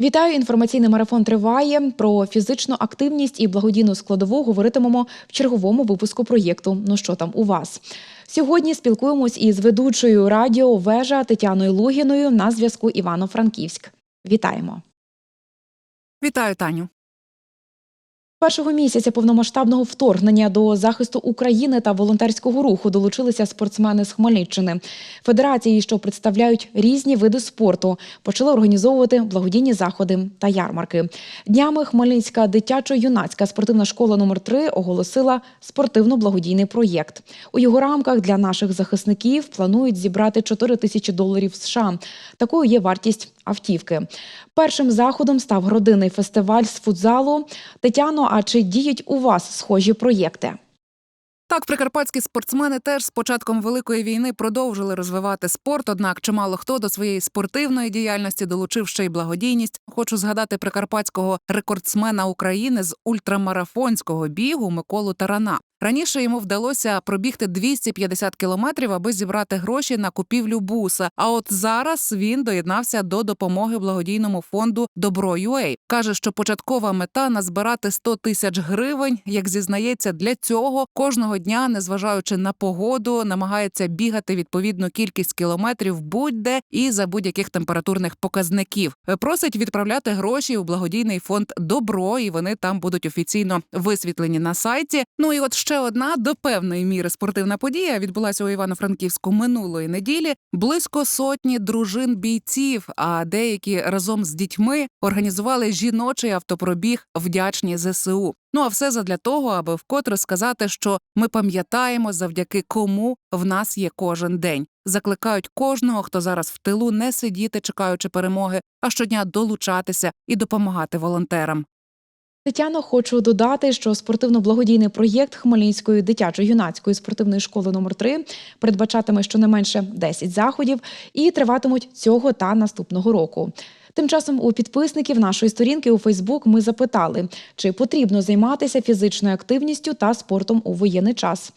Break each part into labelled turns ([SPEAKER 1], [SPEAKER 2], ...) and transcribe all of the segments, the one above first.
[SPEAKER 1] Вітаю! Інформаційний марафон триває. Про фізичну активність і благодійну складову говоритимемо в черговому випуску проєкту. Ну що там у вас? Сьогодні спілкуємось із ведучою радіо Вежа Тетяною Лугіною на зв'язку Івано-Франківськ. Вітаємо!
[SPEAKER 2] Вітаю, Таню.
[SPEAKER 1] Першого місяця повномасштабного вторгнення до захисту України та волонтерського руху долучилися спортсмени з Хмельниччини. Федерації, що представляють різні види спорту, почали організовувати благодійні заходи та ярмарки. Днями Хмельницька дитячо-юнацька спортивна школа номер 3 оголосила спортивно-благодійний проєкт. У його рамках для наших захисників планують зібрати 4 тисячі доларів США. Такою є вартість автівки. Першим заходом став родинний фестиваль з футзалу. Тетяно, а чи діють у вас схожі проєкти?
[SPEAKER 2] Так, прикарпатські спортсмени теж з початком великої війни продовжили розвивати спорт. Однак чимало хто до своєї спортивної діяльності долучив ще й благодійність. Хочу згадати прикарпатського рекордсмена України з ультрамарафонського бігу Миколу Тарана. Раніше йому вдалося пробігти 250 кілометрів, аби зібрати гроші на купівлю буса. А от зараз він доєднався до допомоги благодійному фонду Добро.UA. каже, що початкова мета назбирати 100 тисяч гривень. Як зізнається, для цього кожного дня, незважаючи на погоду, намагається бігати відповідну кількість кілометрів будь-де і за будь-яких температурних показників. Просить відправляти гроші у благодійний фонд Добро, і вони там будуть офіційно висвітлені на сайті. Ну і от ще одна до певної міри спортивна подія відбулася у Івано-Франківську минулої неділі. Близько сотні дружин бійців, а деякі разом з дітьми організували жіночий автопробіг вдячні ЗСУ. Ну а все задля того, аби вкотре сказати, що ми пам'ятаємо, завдяки кому в нас є кожен день. Закликають кожного, хто зараз в тилу, не сидіти, чекаючи перемоги, а щодня долучатися і допомагати волонтерам.
[SPEAKER 1] Тетяно, хочу додати, що спортивно-благодійний проєкт Хмельницької дитячо-юнацької спортивної школи номер 3 передбачатиме щонайменше 10 заходів і триватимуть цього та наступного року. Тим часом у підписників нашої сторінки у Фейсбук ми запитали, чи потрібно займатися фізичною активністю та спортом у воєнний час.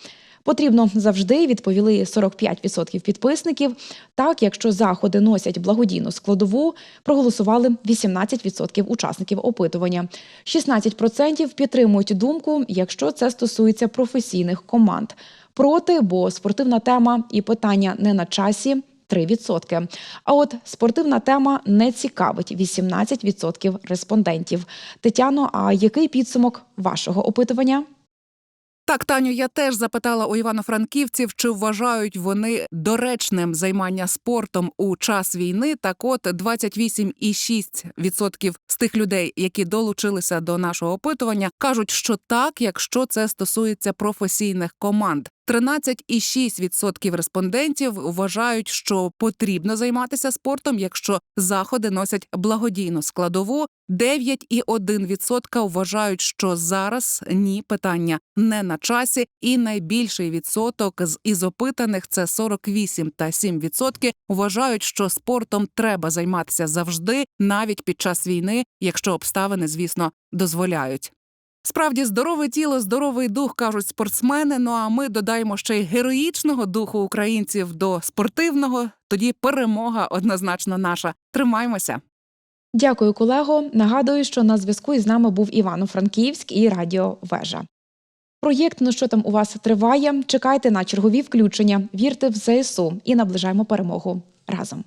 [SPEAKER 1] Потрібно завжди відповіли 45% підписників. Так, якщо заходи носять благодійну складову, проголосували 18% учасників опитування. 16% підтримують думку, якщо це стосується професійних команд. Проти, бо спортивна тема і питання не на часі. 3%. А от спортивна тема не цікавить 18% респондентів. Тетяно, а який підсумок вашого опитування?
[SPEAKER 2] Так, Таню, я теж запитала у івано-франківців, чи вважають вони доречним займання спортом у час війни. Так, от 28,6% з тих людей, які долучилися до нашого опитування, кажуть, що так, якщо це стосується професійних команд. 13,6% респондентів вважають, що потрібно займатися спортом, якщо заходи носять благодійну складову. 9,1% вважають, що зараз ні питання не на часі, і найбільший відсоток з із опитаних це 48 та 7% вважають, що спортом треба займатися завжди, навіть під час війни, якщо обставини, звісно, дозволяють. Справді здорове тіло, здоровий дух кажуть спортсмени. Ну а ми додаємо ще й героїчного духу українців до спортивного. Тоді перемога однозначно наша. Тримаймося.
[SPEAKER 1] Дякую, колего. Нагадую, що на зв'язку із нами був Івано-Франківськ і Радіо Вежа. Проєкт ну що там у вас триває. Чекайте на чергові включення. Вірте в ЗСУ і наближаємо перемогу разом.